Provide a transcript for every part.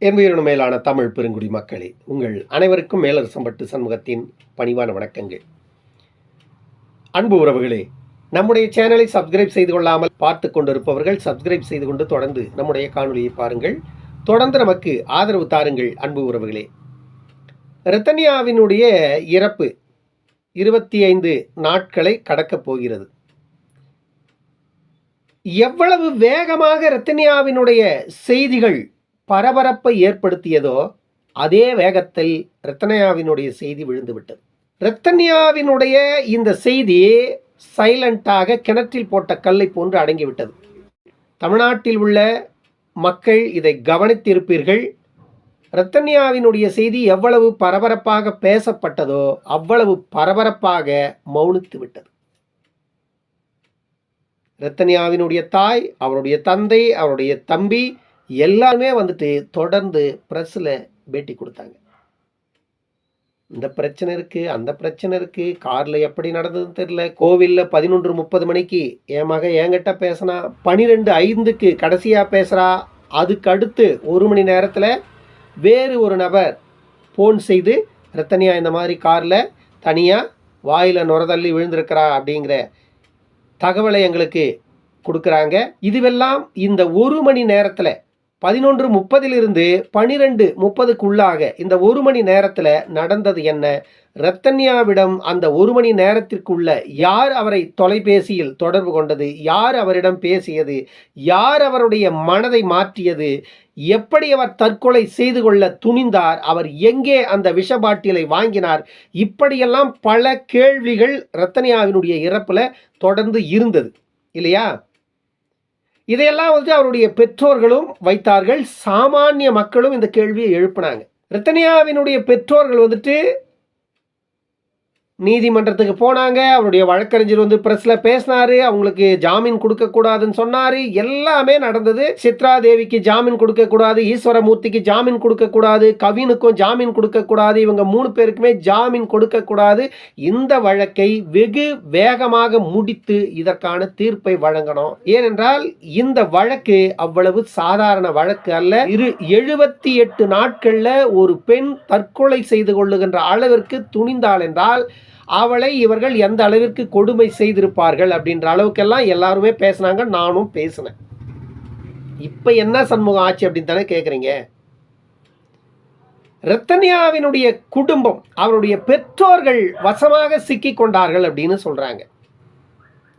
என் மேலான தமிழ் பெருங்குடி மக்களே உங்கள் அனைவருக்கும் மேலரசம்பட்டு சண்முகத்தின் பணிவான வணக்கங்கள். அன்பு உறவுகளே நம்முடைய சேனலை சப்ஸ்கிரைப் செய்து கொள்ளாமல் பார்த்து கொண்டிருப்பவர்கள் சப்ஸ்கிரைப் செய்து கொண்டு தொடர்ந்து நம்முடைய காணொலியை பாருங்கள். தொடர்ந்து நமக்கு ஆதரவு தாருங்கள் அன்பு உறவுகளே. ரத்தன்யாவினுடைய இறப்பு இருபத்தி ஐந்து நாட்களை கடக்கப் போகிறது. எவ்வளவு வேகமாக ரத்தன்யாவினுடைய செய்திகள் பரபரப்பை ஏற்படுத்தியதோ அதே வேகத்தில் ரத்தனையாவினுடைய செய்தி விழுந்துவிட்டது. ரத்தன்யாவினுடைய இந்த செய்தி சைலண்டாக கிணற்றில் போட்ட கல்லை போன்று அடங்கிவிட்டது. தமிழ்நாட்டில் உள்ள மக்கள் இதை கவனித்திருப்பீர்கள். ரத்தன்யாவினுடைய செய்தி எவ்வளவு பரபரப்பாக பேசப்பட்டதோ அவ்வளவு பரபரப்பாக மௌனித்து விட்டது ரத்தன்யாவினுடைய தாய் அவருடைய தந்தை அவருடைய தம்பி எல்லாருமே வந்துட்டு தொடர்ந்து ப்ரெஸ்ஸில் பேட்டி கொடுத்தாங்க. இந்த பிரச்சனை இருக்குது அந்த பிரச்சனை இருக்குது காரில் எப்படி நடந்ததுன்னு தெரில கோவிலில் பதினொன்று முப்பது மணிக்கு என் மக என்கிட்ட பேசினா பனிரெண்டு ஐந்துக்கு கடைசியாக பேசுகிறா அதுக்கு அடுத்து ஒரு மணி நேரத்தில் வேறு ஒரு நபர் ஃபோன் செய்து ரத்தனியா இந்த மாதிரி காரில் தனியாக வாயில் நுரதள்ளி விழுந்திருக்கிறா அப்படிங்கிற தகவலை எங்களுக்கு கொடுக்குறாங்க. இதுவெல்லாம் இந்த ஒரு மணி நேரத்தில் பதினொன்று முப்பதிலிருந்து பனிரெண்டு முப்பதுக்குள்ளாக இந்த ஒரு மணி நேரத்தில் நடந்தது என்ன? ரத்தன்யாவிடம் அந்த ஒரு மணி நேரத்திற்குள்ள யார் அவரை தொலைபேசியில் தொடர்பு கொண்டது? யார் அவரிடம் பேசியது? யார் அவருடைய மனதை மாற்றியது? எப்படி அவர் தற்கொலை செய்து கொள்ள துணிந்தார்? அவர் எங்கே அந்த விஷ பாட்டிலை வாங்கினார்? இப்படியெல்லாம் பல கேள்விகள் ரத்தனியாவினுடைய இறப்பில் தொடர்ந்து இருந்தது. இல்லையா? இதையெல்லாம் வந்து அவருடைய பெற்றோர்களும் வைத்தார்கள். சாமானிய மக்களும் இந்த கேள்வியை எழுப்பினாங்க. ரத்தனியாவினுடைய பெற்றோர்கள் வந்துட்டு நீதிமன்றத்துக்கு போனாங்க. அவருடைய வழக்கறிஞர் வந்து பிரஸ்ல பேசினாரு. அவங்களுக்கு ஜாமீன் கொடுக்க கூடாதுன்னு சொன்னாரு. எல்லாமே நடந்தது. சித்ரா தேவிக்கு ஜாமீன் கொடுக்க கூடாது ஈஸ்வரமூர்த்திக்கு ஜாமீன் கொடுக்க கூடாது கவினுக்கும் ஜாமீன் கொடுக்க கூடாது இவங்க மூணு பேருக்குமே ஜாமீன் கொடுக்க கூடாது இந்த வழக்கை வெகு வேகமாக முடித்து இதற்கான தீர்ப்பை வழங்கணும். ஏனென்றால் இந்த வழக்கு அவ்வளவு சாதாரண வழக்கு அல்ல. இரு எழுபத்தி எட்டு நாட்கள்ல ஒரு பெண் தற்கொலை செய்து கொள்ளுகின்ற அளவிற்கு துணிந்தாள் என்றால் அவளை இவர்கள் எந்த அளவிற்கு கொடுமை செய்திருப்பார்கள் அப்படின்ற அளவுக்கெல்லாம் எல்லாருமே பேசுனாங்க நானும் பேசினேன். இப்போ என்ன சண்முகம் ஆச்சு அப்படின்னு தானே கேட்குறீங்க ரத்தன்யாவினுடைய குடும்பம் அவருடைய பெற்றோர்கள் வசமாக சிக்கி கொண்டார்கள் அப்படின்னு சொல்கிறாங்க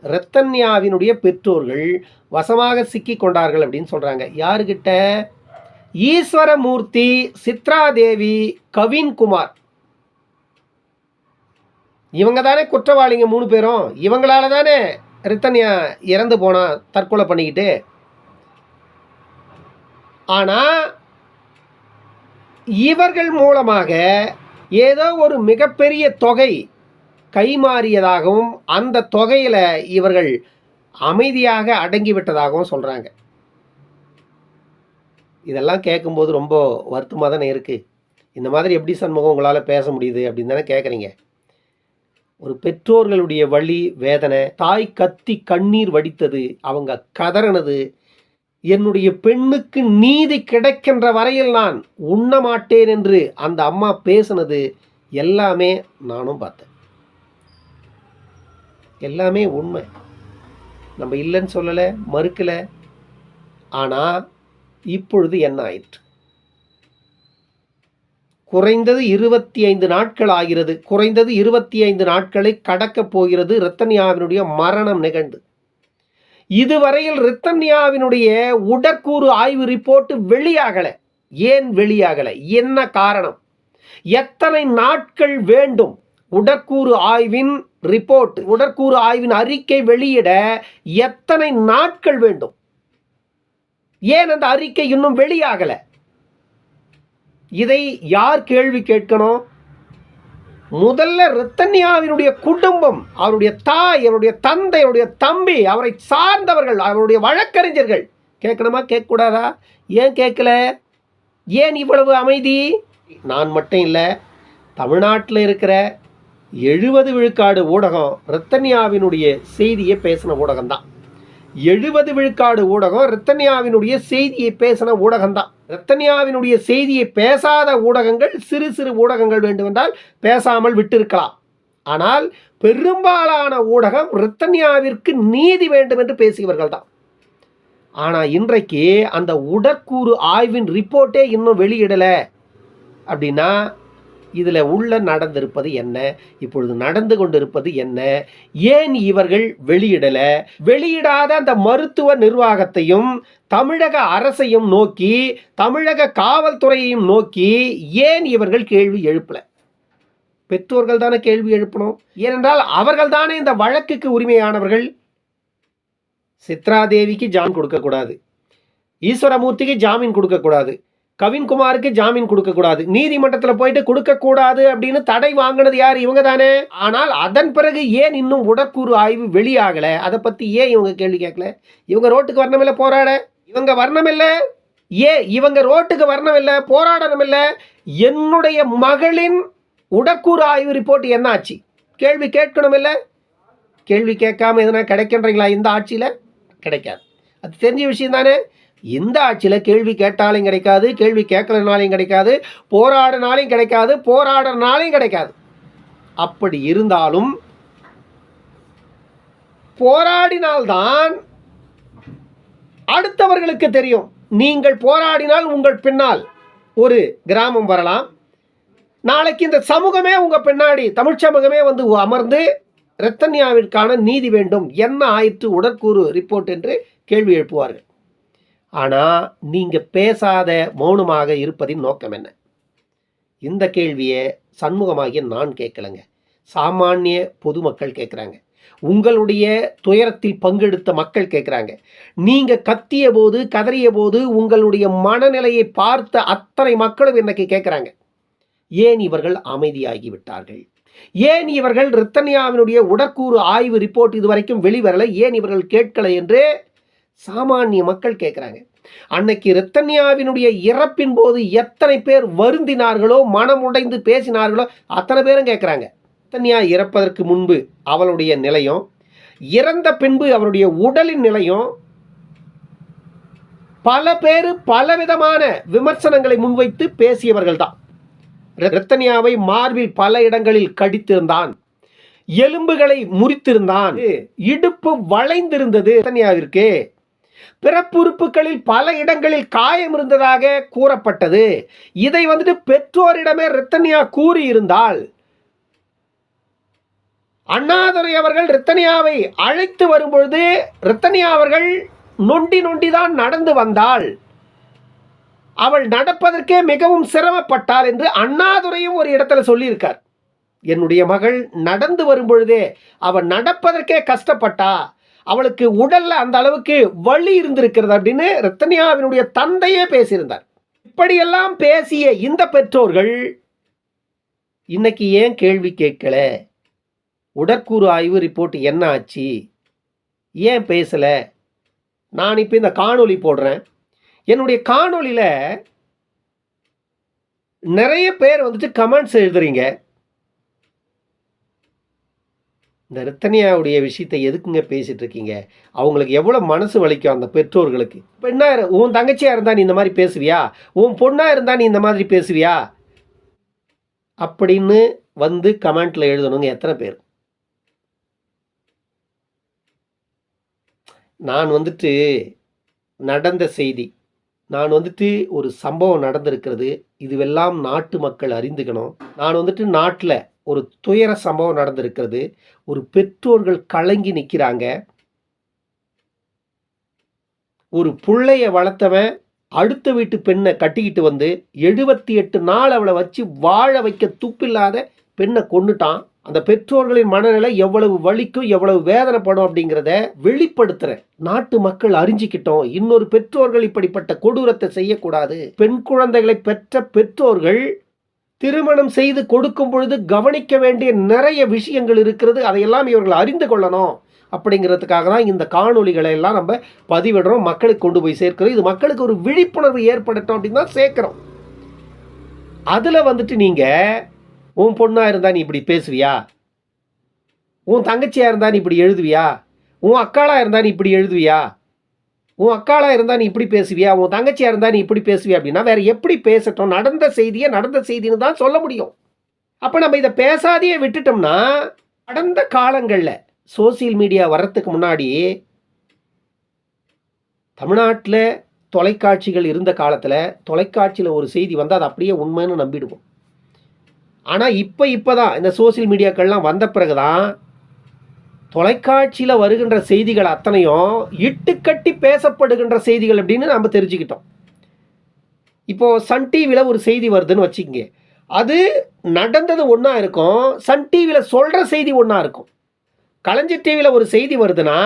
ரத்தன்யாவினுடைய பெற்றோர்கள் வசமாக சிக்கி கொண்டார்கள் அப்படின்னு சொல்கிறாங்க யாருக்கிட்ட ஈஸ்வரமூர்த்தி சித்ராதேவி கவின்குமார். இவங்க தானே குற்றவாளிங்க மூணு பேரும்? இவங்களால தானே ரித்தன்யா இறந்து போனான் தற்கொலை பண்ணிக்கிட்டு? ஆனால் இவர்கள் மூலமாக ஏதோ ஒரு மிகப்பெரிய தொகை கைமாறியதாகவும் அந்த தொகையில் இவர்கள் அமைதியாக அடங்கிவிட்டதாகவும் சொல்கிறாங்க இதெல்லாம் கேட்கும்போது ரொம்ப வருத்தமாக தானே இருக்குது இந்த மாதிரி எப்படி சண்முகம் உங்களால் பேச முடியுது அப்படின்னு தானே கேட்குறீங்க ஒரு பெற்றோர்களுடைய வழி வேதனை தாய் கத்தி கண்ணீர் வடித்தது அவங்க கதறினது என்னுடைய பெண்ணுக்கு நீதி கிடைக்கின்ற வரையில் நான் உண்ண மாட்டேன் என்று அந்த அம்மா பேசினது எல்லாமே நானும் பார்த்தேன். எல்லாமே உண்மை. நம்ம இல்லைன்னு சொல்லலை மறுக்கலை. ஆனால் இப்பொழுது என்ன ஆயிற்று? குறைந்தது இருபத்தி ஐந்து நாட்கள் ஆகிறது. குறைந்தது இருபத்தி ஐந்து நாட்களை கடக்கப் போகிறது ரத்தன்யாவினுடைய மரணம் நிகழ்ந்து. இதுவரையில் ரித்தன்யாவினுடைய உடற்கூறு ஆய்வு ரிப்போர்ட் வெளியாகலை. ஏன் வெளியாகலை? என்ன காரணம்? எத்தனை நாட்கள் வேண்டும் உடற்கூறு ஆய்வின் ரிப்போர்ட் உடற்கூறு ஆய்வின் அறிக்கை வெளியிட எத்தனை நாட்கள் வேண்டும்? ஏன் அந்த அறிக்கை இன்னும் வெளியாகலை? இதை யார் கேள்வி கேட்கணும்? முதல்ல ரத்தன்யாவினுடைய குடும்பம் அவருடைய தாய் அவருடைய தந்தை அவருடைய தம்பி அவரை சார்ந்தவர்கள் அவருடைய வழக்கறிஞர்கள். கேட்கணுமா? கேட்கக்கூடாதா? ஏன் கேட்கல? ஏன் இவ்வளவு அமைதி? நான் மட்டும் இல்லை தமிழ்நாட்டில் இருக்கிற எழுபது விழுக்காடு ஊடகம் ரத்தன்யாவினுடைய செய்தியை பேசின ஊடகம்தான். எழுபது விழுக்காடு ஊடகம் ரத்தன்யாவினுடைய செய்தியை பேசின ஊடகம்தான். ரத்தன்யாவினுடைய செய்தியை பேசாத ஊடகங்கள் சிறு சிறு ஊடகங்கள் வேண்டுமென்றால் பேசாமல் விட்டிருக்கலாம். ஆனால் பெரும்பாலான ஊடகம் ரித்தன்யாவிற்கு நீதி வேண்டும் என்று பேசியவர்கள் தான் ஆனால் இன்றைக்கு அந்த உடற்கூறு ஆய்வின் ரிப்போர்ட்டே இன்னும் வெளியிடலை. அப்படின்னா இதில் உள்ள நடந்திருப்பது என்ன? இப்பொழுது நடந்து கொண்டிருப்பது என்ன? ஏன் இவர்கள் வெளியிடலை? வெளியிடாத அந்த மருத்துவ நிர்வாகத்தையும் தமிழக அரசையும் நோக்கி தமிழக காவல்துறையையும் நோக்கி ஏன் இவர்கள் கேள்வி எழுப்பலை? பெற்றோர்கள் தானே கேள்வி எழுப்பணும். ஏனென்றால் அவர்கள் தானே இந்த வழக்குக்கு உரிமையானவர்கள். சித்ராதேவிக்கு ஜாமீன் கொடுக்கக்கூடாது. ஈஸ்வரமூர்த்திக்கு ஜாமீன் கொடுக்கக்கூடாது. கவின்குமாருக்கு ஜாமீன் கொடுக்கக்கூடாது. நீதிமன்றத்தில் போயிட்டு கொடுக்கக்கூடாது அப்படின்னு தடை வாங்கினது யார்? இவங்க தானே ஆனால் அதன் பிறகு ஏன் இன்னும் உடற்கூறு ஆய்வு வெளியாகலை? அதை பற்றி ஏன் இவங்க கேள்வி கேட்கல? இவங்க ரோட்டுக்கு வரணுமில்ல போராட? இவங்க வரணுமில்ல ஏன் இவங்க ரோட்டுக்கு வரணுமில்ல போராடணுமில்ல என்னுடைய மகளின் உடற்கூறு ஆய்வு ரிப்போர்ட் என்ன ஆச்சு கேள்வி கேட்கணுமில்ல கேள்வி கேட்காம எதனா கிடைக்கின்றீங்களா இந்த ஆட்சியில்? கிடைக்காது. அது தெரிஞ்ச விஷயம் தானே? இந்த ஆட்சியில் கேள்வி கேட்டாலும் கிடைக்காது கேள்வி கேட்கலனாலையும் கிடைக்காது போராடினாலையும் கிடைக்காது போராடுறனாலையும் கிடைக்காது. அப்படி இருந்தாலும் போராடினால்தான் அடுத்தவர்களுக்கு தெரியும். நீங்கள் போராடினால் உங்கள் பின்னால் ஒரு கிராமம் வரலாம். நாளைக்கு இந்த சமூகமே உங்கள் பின்னாடி தமிழ் சமூகமே வந்து அமர்ந்து ரத்தன்யாவிற்கான நீதி வேண்டும். என்ன ஆயிற்று உடற்கூறு ரிப்போர்ட் என்று கேள்வி எழுப்புவார்கள். ஆனால் நீங்கள் பேசாத மௌனமாக இருப்பதின் நோக்கம் என்ன? இந்த கேள்வியை சண்முகமாகிய நான் கேட்கலைங்க. சாமானிய பொதுமக்கள் கேட்குறாங்க. உங்களுடைய துயரத்தில் பங்கெடுத்த மக்கள் கேட்குறாங்க. நீங்கள் கத்திய போது கதறிய போது உங்களுடைய மனநிலையை பார்த்த அத்தனை மக்களும் இன்னைக்கு கேட்குறாங்க? ஏன் இவர்கள் அமைதியாகி விட்டார்கள் ஏன் இவர்கள் ரித்தன்யாவினுடைய உடற்கூறு ஆய்வு ரிப்போர்ட் இதுவரைக்கும் வெளிவரலை? ஏன் இவர்கள் கேட்கலை என்று சாமானிய மக்கள் கேட்குறாங்க அன்னைக்கு ரித்தன்யாவினுடைய இறப்பின் போது எத்தனை பேர் வருந்தினார்களோ மனம் உடைந்து பேசினார்களோ அத்தனை பேரும் கேட்குறாங்க ரத்தன்யா இறப்பதற்கு முன்பு அவளுடைய நிலையும் இறந்த பின்பு அவருடைய உடலின் நிலையும் பல பேர் பலவிதமான விமர்சனங்களை முன்வைத்து பேசியவர்கள் தான் ரத்தன்யாவை மார்பில் பல இடங்களில் கடித்திருந்தான். எலும்புகளை முறித்திருந்தான். இடுப்பு வளைந்திருந்தது. ரத்தன்யாவிற்கு பிறப்புறுப்புகளில் பல இடங்களில் காயம் இருந்ததாக கூறப்பட்டது. இதை வந்துட்டு பெற்றோரிடமே ரத்தனியா கூறியிருந்தால் அண்ணாதுரை அவர்கள் ரித்தனியாவை அழைத்து வரும்பொழுது ரித்தனியா அவர்கள் நொண்டி நொண்டிதான் நடந்து வந்தாள். அவள் நடப்பதற்கே மிகவும் சிரமப்பட்டாள் என்று அண்ணாதுரையும் ஒரு இடத்துல சொல்லியிருக்கார். என்னுடைய மகள் நடந்து வரும்பொழுதே அவள் நடப்பதற்கே கஷ்டப்பட்டா. அவளுக்கு உடல்ல அந்த அளவுக்கு வலி இருந்திருக்கிறது அப்படின்னு ரத்தனியாவினுடைய தந்தையே பேசியிருந்தார். இப்படியெல்லாம் பேசிய இந்த பெற்றோர்கள் இன்னைக்கு ஏன் கேள்வி கேட்கல? உடற்கூறு ஆய்வு ரிப்போர்ட் என்ன ஆச்சு? ஏன் பேசலை? நான் இப்போ இந்த காணொளி போடுறேன். என்னுடைய காணொளியில் நிறைய பேர் வந்துட்டு கமெண்ட்ஸ் எழுதுறீங்க. இந்த ரத்தனியாவுடைய விஷயத்தை எதுக்குங்க பேசிகிட்டு இருக்கீங்க? அவங்களுக்கு எவ்வளோ மனசு வலிக்கும் அந்த பெற்றோர்களுக்கு? இப்போ என்ன உன் தங்கச்சியாக இருந்தால் நீ இந்த மாதிரி பேசுவியா? உன் பொண்ணாக இருந்தால் நீ இந்த மாதிரி பேசுவியா? அப்படின்னு வந்து கமெண்ட்டில் எழுதணுங்க எத்தனை பேர். நான் வந்துட்டு நடந்த செய்தி நான் வந்துட்டு ஒரு சம்பவம் நடந்திருக்கிறது இதுவெல்லாம் நாட்டு மக்கள் அறிந்துக்கணும். நான் வந்துட்டு நாட்டில் ஒரு துயர சம்பவம் நடந்திருக்கிறது. ஒரு பெற்றோர்கள் கலங்கி நிற்கிறாங்க ஒரு பிள்ளைய வளர்த்தவன் அடுத்த வீட்டு பெண்ணை கட்டிக்கிட்டு வந்து எழுபத்தி எட்டு நாள் அவளை வச்சு வாழ வைக்க துப்பில்லாத பெண்ணை கொண்டுட்டான் அந்த பெற்றோர்களின் மனநிலை எவ்வளவு வலிக்கும் எவ்வளவு வேதனைப்படும் அப்படிங்கிறத வெளிப்படுத்துற நாட்டு மக்கள் அறிஞ்சிக்கிட்டோம். இன்னொரு பெற்றோர்கள் இப்படிப்பட்ட கொடூரத்தை செய்யக்கூடாது. பெண் குழந்தைகளை பெற்ற பெற்றோர்கள் திருமணம் செய்து கொடுக்கும் பொழுது கவனிக்க வேண்டிய நிறைய விஷயங்கள் இருக்கிறது. அதையெல்லாம் இவர்கள் அறிந்து கொள்ளணும். அப்படிங்கிறதுக்காக தான் இந்த காணொலிகளை எல்லாம் நம்ம பதிவிடுறோம். மக்களுக்கு கொண்டு போய் சேர்க்கிறோம். இது மக்களுக்கு ஒரு விழிப்புணர்வு ஏற்படட்டும் அப்படின்னு தான் சேர்க்குறோம். அதில் வந்துட்டு நீங்கள் உன் பொண்ணாக இருந்தால் நீ இப்படி பேசுவியா? உன் தங்கச்சியாக இருந்தால் நீ இப்படி எழுதுவியா? உன் அக்காளாக இருந்தால் நீ இப்படி எழுதுவியா? உன் அக்காளாக இருந்தால் நீ இப்படி பேசுவியா? உன் தங்கச்சியாக இருந்தால் நீ இப்படி பேசுவியா அப்படின்னா வேறு எப்படி பேசட்டும்? நடந்த செய்தியை நடந்த செய்தின்னு தான் சொல்ல முடியும். அப்போ நம்ம இதை பேசாதையே விட்டுட்டோம்னா கடந்த காலங்களில் சோசியல் மீடியா வர்றதுக்கு முன்னாடி தமிழ்நாட்டில் தொலைக்காட்சிகள் இருந்த காலத்தில் தொலைக்காட்சியில் ஒரு செய்தி வந்தால் அது அப்படியே உண்மைன்னு நம்பிடுவோம். ஆனால் இப்போ இப்போ தான் இந்த சோசியல் மீடியாக்கள்லாம் வந்த பிறகு தான் தொலைக்காட்சியில் வருகின்ற செய்திகள் அத்தனையும் இட்டுக்கட்டி பேசப்படுகின்ற செய்திகள் அப்படின்னு நம்ம தெரிஞ்சுக்கிட்டோம். இப்போது சன் டிவியில் ஒரு செய்தி வருதுன்னு வச்சுக்கங்க. அது நடந்தது ஒன்றா இருக்கும் சன் டிவியில் சொல்கிற செய்தி ஒன்றா இருக்கும். கலைஞர் டிவியில் ஒரு செய்தி வருதுன்னா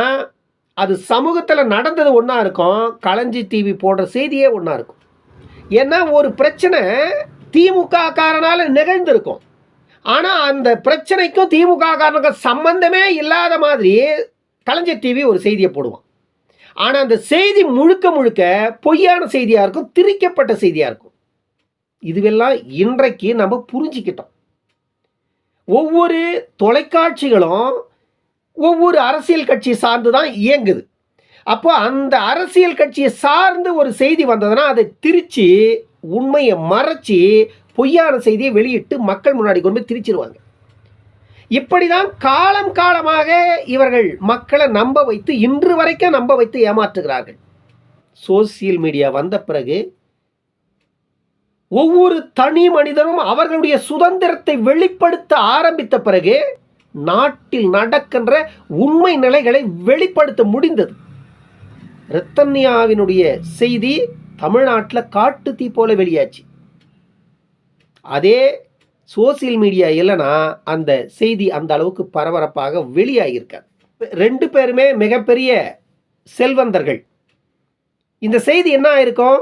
அது சமூகத்தில் நடந்தது ஒன்றா இருக்கும் களஞ்சி டிவி போடுற செய்தியே ஒன்றா இருக்கும். ஏன்னா ஒரு பிரச்சனை திமுக காரனால் நிகழ்ந்திருக்கும். ஆனால் அந்த பிரச்சனைக்கும் திமுக காரனுக்கும் சம்பந்தமே இல்லாத மாதிரி கலைஞர் டிவி ஒரு செய்தியை போடுவான். ஆனால் அந்த செய்தி முழுக்க முழுக்க பொய்யான செய்தியாக இருக்கும் திரிக்கப்பட்ட செய்தியாக இருக்கும். இதுவெல்லாம் இன்றைக்கு நம்ம புரிஞ்சிக்கிட்டோம். ஒவ்வொரு தொலைக்காட்சிகளும் ஒவ்வொரு அரசியல் கட்சி சார்ந்து தான் இயங்குது. அப்போ அந்த அரசியல் கட்சியை சார்ந்து ஒரு செய்தி வந்ததுன்னா அதை திரிச்சு உண்மையை மறைச்சி பொய்யான செய்தியை வெளியிட்டு மக்கள் முன்னாடி கொண்டு போய் திரிச்சிருவாங்க இப்படி தான் காலம் காலமாக இவர்கள் மக்களை நம்ப வைத்து இன்று வரைக்கும் நம்ப வைத்து ஏமாற்றுகிறார்கள். சோசியல் மீடியா வந்த பிறகு ஒவ்வொரு தனி மனிதனும் அவர்களுடைய சுதந்திரத்தை வெளிப்படுத்த ஆரம்பித்த பிறகு நாட்டில் நடக்கின்ற உண்மை நிலைகளை வெளிப்படுத்த முடிந்தது. ரத்தன்யாவினுடைய செய்தி தமிழ்நாட்டில் காட்டு தீ போல வெளியாச்சு. அதே சோசியல் மீடியா இல்லைன்னா அந்த செய்தி அந்த அளவுக்கு பரபரப்பாக வெளியாகியிருக்காது. ரெண்டு பேருமே மிகப்பெரிய செல்வந்தர்கள். இந்த செய்தி என்ன ஆயிருக்கும்?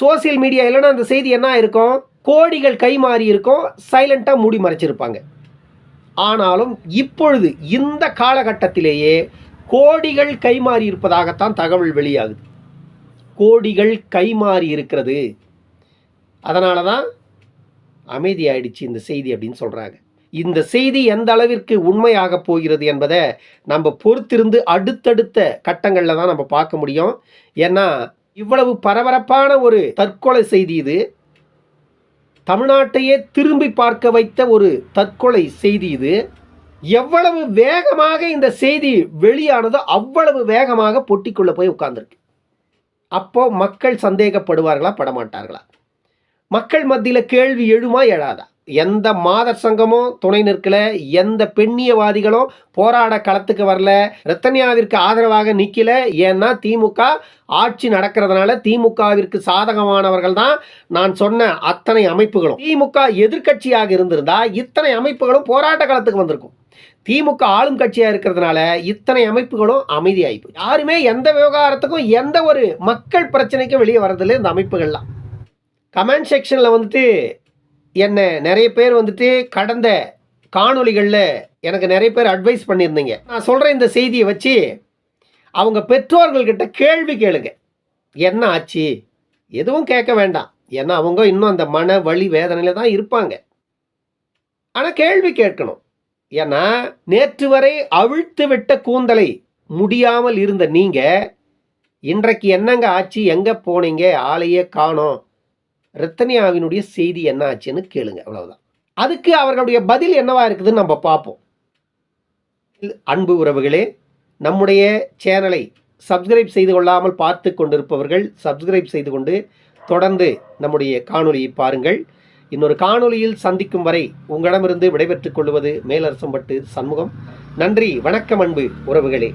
சோசியல் மீடியா இல்லைன்னா அந்த செய்தி என்ன ஆயிருக்கும்? கோடிகள் கை மாறி இருக்கும் சைலண்ட்டாக மூடி மறைச்சிருப்பாங்க. ஆனாலும் இப்பொழுது இந்த காலகட்டத்திலேயே கோடிகள் கைமாறி இருப்பதாகத்தான் தகவல் வெளியாகுது. கோடிகள் கைமாறி இருக்கிறது. அதனால தான் அமைதியாயிடுச்சு இந்த செய்தி அப்படின்னு சொல்கிறாங்க இந்த செய்தி எந்த அளவிற்கு உண்மையாக போகிறது என்பதை நம்ம பொறுத்திருந்து அடுத்தடுத்த கட்டங்களில் தான் நம்ம பார்க்க முடியும். ஏன்னா இவ்வளவு பரபரப்பான ஒரு தற்கொலை செய்தி இது. தமிழ்நாட்டையே திரும்பி பார்க்க வைத்த ஒரு தற்கொலை செய்தி இது. எவ்வளவு வேகமாக இந்த செய்தி வெளியானதோ அவ்வளவு வேகமாக பொட்டிக்குள்ளே போய் உட்கார்ந்துருக்கு. அப்போது மக்கள் சந்தேகப்படுவார்களா படமாட்டார்களா? மக்கள் மத்தியில் கேள்வி எழுமா எழாதா? எந்த மாதர் சங்கமும் துணை நிற்கல எந்த பெண்ணியவாதிகளும் போராட களத்துக்கு வரல ரத்தன்யாவிற்கு ஆதரவாக நிற்கல ஏன்னா திமுக ஆட்சி நடக்கிறதுனால திமுகவிற்கு சாதகமானவர்கள் தான் நான் சொன்ன அத்தனை அமைப்புகளும். திமுக எதிர்க்கட்சியாக இருந்திருந்தா இத்தனை அமைப்புகளும் போராட்ட களத்துக்கு வந்திருக்கும். திமுக ஆளும் கட்சியாக இருக்கிறதுனால இத்தனை அமைப்புகளும் அமைதியாயிப்பு யாருமே எந்த விவகாரத்துக்கும் எந்த ஒரு மக்கள் பிரச்சனைக்கும் வெளியே வரதில்லை இந்த அமைப்புகள்லாம். கமெண்ட் செக்ஷனில் வந்துட்டு என்னை நிறைய பேர் வந்துட்டு கடந்த காணொளிகளில் எனக்கு நிறைய பேர் அட்வைஸ் பண்ணியிருந்தீங்க. நான் சொல்கிற இந்த செய்தியை வச்சு அவங்க பெற்றோர்கள்கிட்ட கேள்வி கேளுங்க. என்ன ஆச்சு? எதுவும் கேட்க வேண்டாம். ஏன்னா அவங்க இன்னும் அந்த மன வழி வேதனையில் தான் இருப்பாங்க. ஆனால் கேள்வி கேட்கணும். ஏன்னா நேற்று வரை அவிழ்த்து விட்ட கூந்தலை முடியாமல் இருந்த நீங்கள் இன்றைக்கு என்னங்க ஆச்சு? எங்கே போனீங்க? ஆளையே காணோம். ரத்தனியாவினுடைய செய்தி என்ன ஆச்சுன்னு கேளுங்க அவ்வளவுதான். அதுக்கு அவர்களுடைய பதில் என்னவா இருக்குதுன்னு நம்ம பார்ப்போம். அன்பு உறவுகளே நம்முடைய சேனலை சப்ஸ்கிரைப் செய்து கொள்ளாமல் பார்த்து கொண்டிருப்பவர்கள் சப்ஸ்கிரைப் செய்து கொண்டு தொடர்ந்து நம்முடைய காணொலியை பாருங்கள். இன்னொரு காணொலியில் சந்திக்கும் வரை உங்களிடமிருந்து விடைபெற்றுக் கொள்வது மேலரசம்பட்டு சண்முகம். நன்றி வணக்கம் அன்பு உறவுகளே.